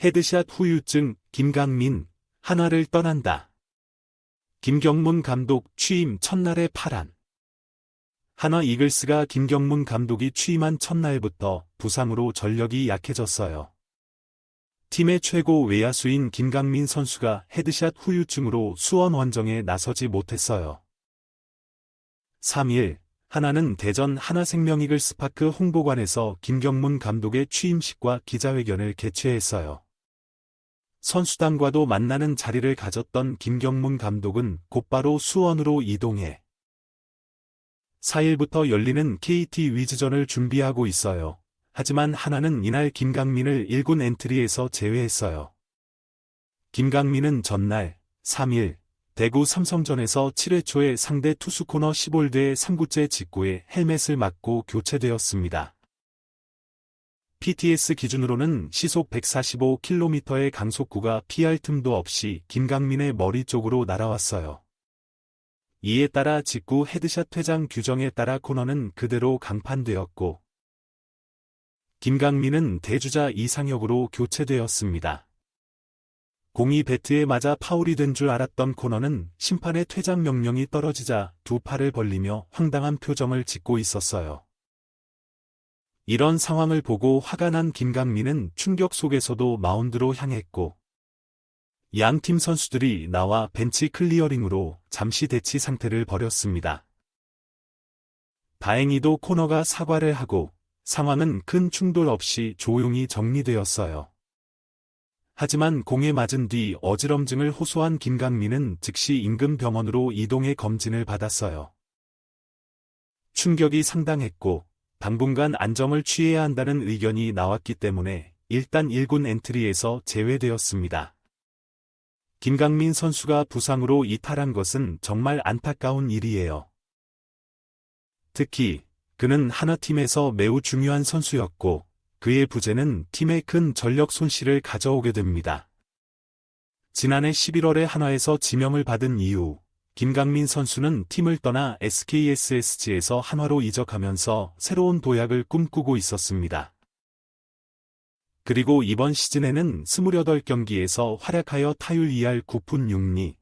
헤드샷 후유증 김강민 하나를 떠난다. 김경문 감독 취임 첫날의 파란. 하나 이글스가 김경문 감독이 취임한 첫날부터 부상으로 전력이 약해졌어요. 팀의 최고 외야수인 김강민 선수가 헤드샷 후유증으로 수원 원정에 나서지 못했어요. 3일 하나는 대전 하나생명이글 스파크 홍보관에서 김경문 감독의 취임식과 기자회견을 개최했어요. 선수단과도 만나는 자리를 가졌던 김경문 감독은 곧바로 수원으로 이동해 4일부터 열리는 KT 위즈전을 준비하고 있어요. 하지만 하나는 이날 김강민을 1군 엔트리에서 제외했어요. 김강민은 전날 3일 대구 삼성전에서 7회 초에 상대 투수 코너 15홀드의 3구째 직구에 헬멧을 맞고 교체되었습니다. PTS 기준으로는 시속 145km의 강속구가 피할 틈도 없이 김강민의 머리 쪽으로 날아왔어요. 이에 따라 직구 헤드샷 퇴장 규정에 따라 코너는 그대로 강판되었고 김강민은 대주자 이상혁으로 교체되었습니다. 공이 배트에 맞아 파울이 된 줄 알았던 코너는 심판의 퇴장 명령이 떨어지자 두 팔을 벌리며 황당한 표정을 짓고 있었어요. 이런 상황을 보고 화가 난 김강민은 충격 속에서도 마운드로 향했고 양팀 선수들이 나와 벤치 클리어링으로 잠시 대치 상태를 벌였습니다. 다행히도 코너가 사과를 하고 상황은 큰 충돌 없이 조용히 정리되었어요. 하지만 공에 맞은 뒤 어지럼증을 호소한 김강민은 즉시 인근 병원으로 이동해 검진을 받았어요. 충격이 상당했고 당분간 안정을 취해야 한다는 의견이 나왔기 때문에 일단 1군 엔트리에서 제외되었습니다. 김강민 선수가 부상으로 이탈한 것은 정말 안타까운 일이에요. 특히 그는 하나팀에서 매우 중요한 선수였고 그의 부재는 팀에 큰 전력 손실을 가져오게 됩니다. 지난해 11월에 한화에서 지명을 받은 이후 김강민 선수는 팀을 떠나 SKSSG에서 한화로 이적하면서 새로운 도약을 꿈꾸고 있었습니다. 그리고 이번 시즌에는 28경기에서 활약하여 타율 2할 9푼 6리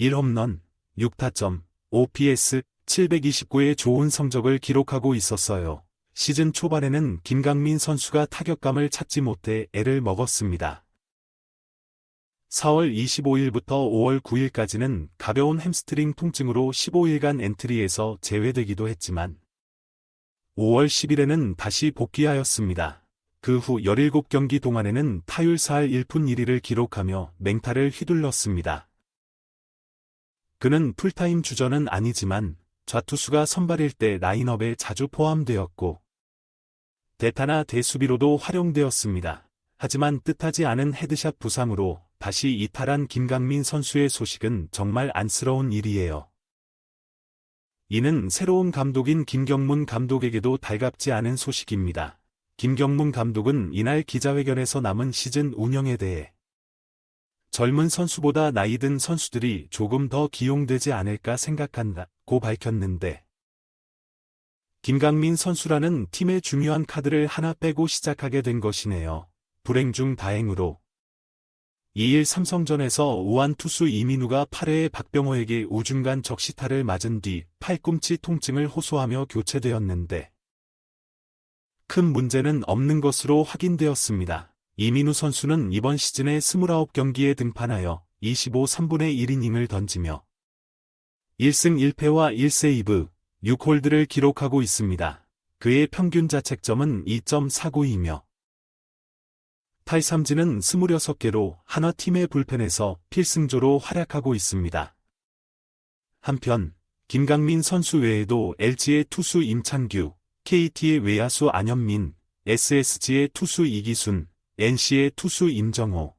1홈런, 6타점, OPS 729의 좋은 성적을 기록하고 있었어요. 시즌 초반에는 김강민 선수가 타격감을 찾지 못해 애를 먹었습니다. 4월 25일부터 5월 9일까지는 가벼운 햄스트링 통증으로 15일간 엔트리에서 제외되기도 했지만 5월 10일에는 다시 복귀하였습니다. 그 후 17경기 동안에는 타율 4할 1푼 1리를 기록하며 맹타를 휘둘렀습니다. 그는 풀타임 주전은 아니지만 좌투수가 선발일 때 라인업에 자주 포함되었고 대타나 대수비로도 활용되었습니다. 하지만 뜻하지 않은 헤드샷 부상으로 다시 이탈한 김강민 선수의 소식은 정말 안쓰러운 일이에요. 이는 새로운 감독인 김경문 감독에게도 달갑지 않은 소식입니다. 김경문 감독은 이날 기자회견에서 남은 시즌 운영에 대해 젊은 선수보다 나이 든 선수들이 조금 더 기용되지 않을까 생각한다고 밝혔는데 김강민 선수라는 팀의 중요한 카드를 하나 빼고 시작하게 된 것이네요. 불행 중 다행으로 2일 삼성전에서 우한 투수 이민우가 8회에 박병호에게 우중간 적시타를 맞은 뒤 팔꿈치 통증을 호소하며 교체되었는데 큰 문제는 없는 것으로 확인되었습니다. 이민우 선수는 이번 시즌에 29경기에 등판하여 25 3분의 1이닝을 던지며 1승 1패와 1세이브, 6홀드를 기록하고 있습니다. 그의 평균 자책점은 2.49이며 탈삼진은 26개로 하나 팀의 불펜에서 필승조로 활약하고 있습니다. 한편 김강민 선수 외에도 LG의 투수 임창규, KT의 외야수 안현민, SSG의 투수 이기순, NC의 투수 임정호,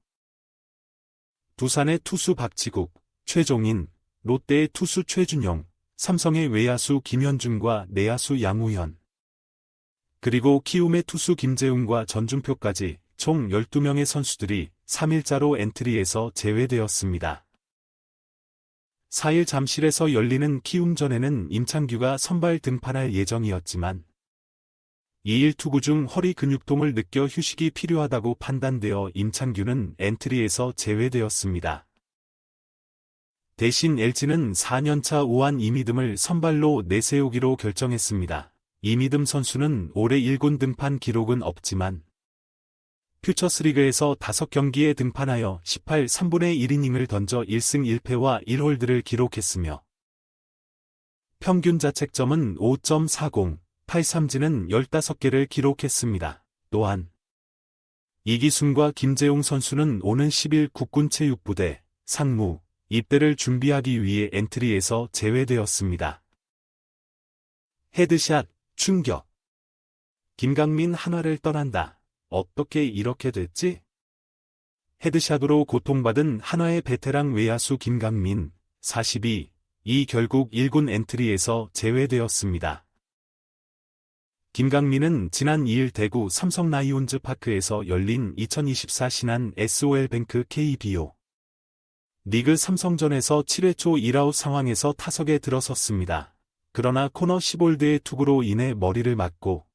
두산의 투수 박지국, 최종인, 롯데의 투수 최준영, 삼성의 외야수 김현중과 내야수 양우현, 그리고 키움의 투수 김재웅과 전준표까지 총 12명의 선수들이 3일자로 엔트리에서 제외되었습니다. 4일 잠실에서 열리는 키움전에는 임창규가 선발 등판할 예정이었지만 2일 투구 중 허리 근육통을 느껴 휴식이 필요하다고 판단되어 임창규는 엔트리에서 제외되었습니다. 대신 LG는 4년차 우한 이미듬을 선발로 내세우기로 결정했습니다. 이미듬 선수는 올해 1군 등판 기록은 없지만 퓨처스리그에서 5경기에 등판하여 18 3분의 1이닝을 던져 1승 1패와 1홀드를 기록했으며 평균 자책점은 5.40, 8삼진은 15개를 기록했습니다. 또한 이기순과 김재용 선수는 오는 10일 국군 체육부대 상무 입대를 준비하기 위해 엔트리에서 제외되었습니다. 헤드샷 충격 김강민 한화를 떠난다. 어떻게 이렇게 됐지? 헤드샷으로 고통받은 한화의 베테랑 외야수 김강민 42, 이 결국 1군 엔트리에서 제외되었습니다. 김강민은 지난 2일 대구 삼성 라이온즈 파크에서 열린 2024 신한 SOL뱅크 KBO 리그 삼성전에서 7회 초 1아웃 상황에서 타석에 들어섰습니다. 그러나 코너 10홀드의 투구로 인해 머리를 맞고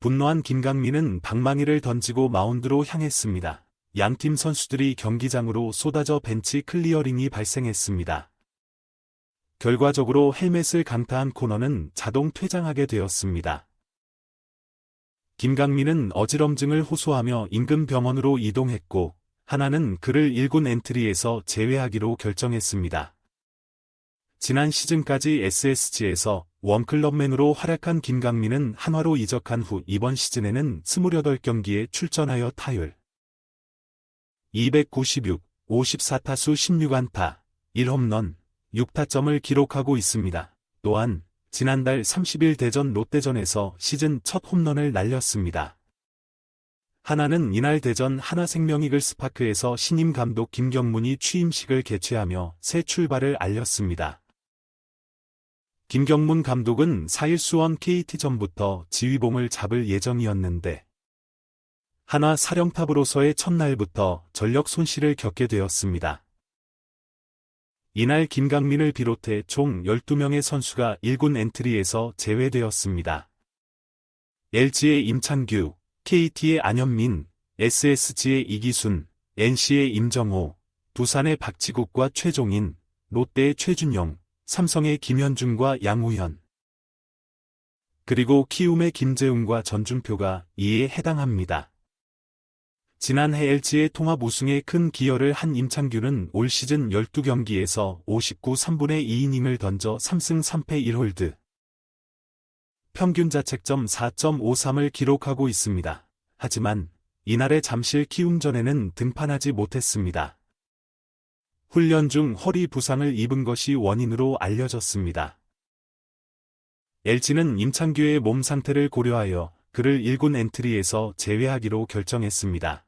분노한 김강민은 방망이를 던지고 마운드로 향했습니다. 양팀 선수들이 경기장으로 쏟아져 벤치 클리어링이 발생했습니다. 결과적으로 헬멧을 강타한 코너는 자동 퇴장하게 되었습니다. 김강민은 어지럼증을 호소하며 인근 병원으로 이동했고 하나는 그를 1군 엔트리에서 제외하기로 결정했습니다. 지난 시즌까지 SSG에서 원클럽맨으로 활약한 김강민은 한화로 이적한 후 이번 시즌에는 28경기에 출전하여 타율 296, 54타수 16안타, 1홈런, 6타점을 기록하고 있습니다. 또한 지난달 30일 대전 롯데전에서 시즌 첫 홈런을 날렸습니다. 하나는 이날 대전 하나생명이글 스파크에서 신임 감독 김경문이 취임식을 개최하며 새 출발을 알렸습니다. 김경문 감독은 4일 수원 KT전부터 지휘봉을 잡을 예정이었는데 하나 사령탑으로서의 첫날부터 전력 손실을 겪게 되었습니다. 이날 김강민을 비롯해 총 12명의 선수가 1군 엔트리에서 제외되었습니다. LG의 임창규, KT의 안현민, SSG의 이기순, NC의 임정호, 두산의 박지국과 최종인, 롯데의 최준영, 삼성의 김현중과 양우현, 그리고 키움의 김재웅과 전준표가 이에 해당합니다. 지난해 LG의 통합 우승에 큰 기여를 한 임창규는 올 시즌 12경기에서 59 3분의 2이닝을 던져 3승 3패 1홀드, 평균 자책점 4.53을 기록하고 있습니다. 하지만 이날의 잠실 키움전에는 등판하지 못했습니다. 훈련 중 허리 부상을 입은 것이 원인으로 알려졌습니다. LG는 임창규의 몸 상태를 고려하여 그를 1군 엔트리에서 제외하기로 결정했습니다.